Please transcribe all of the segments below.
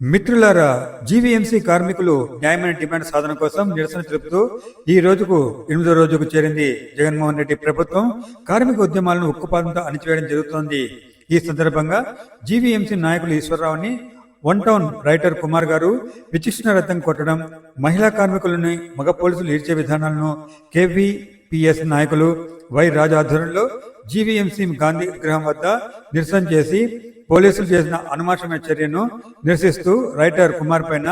మిత్రులారా జీవీఎంసీ కార్మికులు న్యాయమైన డిమాండ్ సాధన కోసం నిరసన తెలుపుతూ ఈ రోజుకు ఎనిమిదో రోజుకు చేరింది జగన్మోహన్ రెడ్డి ప్రభుత్వం. కార్మిక ఉద్యమాలను ఉక్కుపాదంతో అణిచివేయడం జరుగుతోంది. ఈ సందర్భంగా జీవీఎంసీ నాయకులు ఈశ్వరరావుని వన్ టౌన్ రైటర్ కుమార్ గారు విచక్షణ రథం కొట్టడం మహిళా కార్మికులని మగ పోలీసులు ఈడ్చే విధానాలను కేవీపీఎస్ నాయకులు వై రాజు ఆధ్వర్యంలో జీవీఎంసీ గాంధీ విగ్రహం వద్ద నిరసన చేసి పోలీసులు చేసిన అనుమానమైన చర్యను నిరసిస్తూ రైటర్ కుమార్ పైన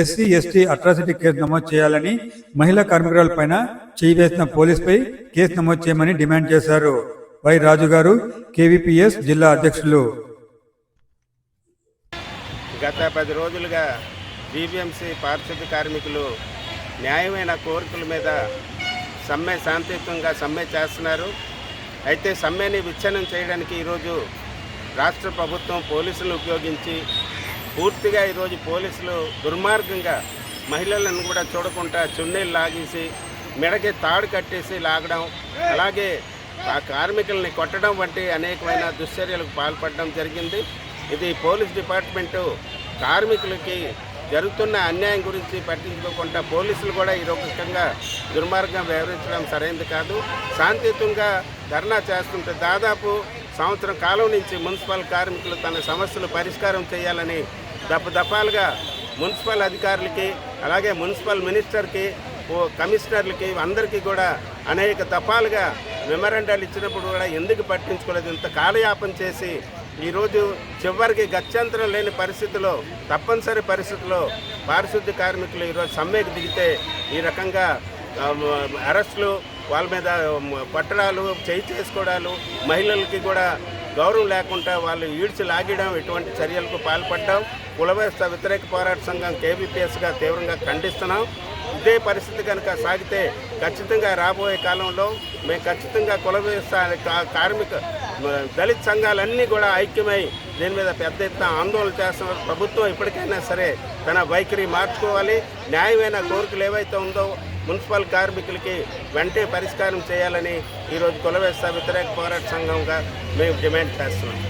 ఎస్సీ ఎస్టీ అట్రాసిటీ కేసు నమోదు చేయాలని మహిళా కార్మికురాల పైన చేయివేసిన పోలీసుపై కేసు నమోదు చేయమని డిమాండ్ చేశారు. వై రాజు గారు కేవీపీఎస్ జిల్లా అధ్యక్షులు. గత పది రోజులుగా బీబీఎంసీ పారిశుద్ధ్య కార్మికులు న్యాయమైన కోరికల మీద సమ్మె శాంతియుతంగా సమ్మె చేస్తున్నారు. అయితే సమ్మెని విచ్ఛిన్నం చేయడానికి ఈరోజు రాష్ట్ర ప్రభుత్వం పోలీసులను ఉపయోగించి పూర్తిగా ఈరోజు పోలీసులు దుర్మార్గంగా మహిళలను కూడా చూడకుండా చున్నీలు లాగేసి మెడకి తాడు కట్టేసి లాగడం అలాగే ఆ కార్మికుల్ని కొట్టడం వంటి అనేకమైన దుశ్చర్యలకు పాల్పడడం జరిగింది. ఇది పోలీస్ డిపార్ట్మెంటు కార్మికులకి జరుగుతున్న అన్యాయం గురించి పట్టించుకోకుండా పోలీసులు కూడా ఈ రకంగా దుర్మార్గం వ్యవహరించడం సరైనది కాదు. శాంతియుతంగా ధర్నా చేస్తుంటే దాదాపు సంవత్సరం కాలం నుంచి మున్సిపల్ కార్మికులు తన సమస్యలు పరిష్కారం చేయాలని దఫదఫాలుగా మున్సిపల్ అధికారులకి అలాగే మున్సిపల్ మినిస్టర్కి ఓ కమిషనర్లకి అందరికీ కూడా అనేక దఫాలుగా మెమరాండాలు ఇచ్చినప్పుడు కూడా ఎందుకు పట్టించుకోలేదు? ఇంత కాలయాపన చేసి ఈరోజు చివరికి గత్యంతరం లేని పరిస్థితిలో తప్పనిసరి పరిస్థితిలో పారిశుద్ధ్య కార్మికులు ఈరోజు సమ్మెకు దిగితే ఈ రకంగా అరెస్టులు వాళ్ళ మీద పట్టడాలు చేయి చేసుకోవడాలు మహిళలకి కూడా గౌరవం లేకుండా వాళ్ళు ఈడ్చి లాగడం ఇటువంటి చర్యలకు పాల్పడ్డాం కుల వ్యతిరేక పోరాట సంఘం కేబీపీఎస్గా తీవ్రంగా ఖండిస్తున్నాం. ఇదే పరిస్థితి కనుక సాగితే ఖచ్చితంగా రాబోయే కాలంలో మేము ఖచ్చితంగా కుల వ్యవస్థ కార్మిక దళిత సంఘాలన్నీ కూడా ఐక్యమై దీని మీద పెద్ద ఎత్తున ఆందోళన చేస్తున్నారు ప్రభుత్వం ఇప్పటికైనా సరే తన వైఖరి మార్చుకోవాలి. న్యాయమైన కోరికలు ఏవైతే ఉందో మున్సిపల్ కార్మికులకి వెంటనే పరిష్కారం చేయాలని ఈరోజు కులవేస్త వ్యతిరేక పోరాట సంఘంగా మేము డిమాండ్ చేస్తున్నాం.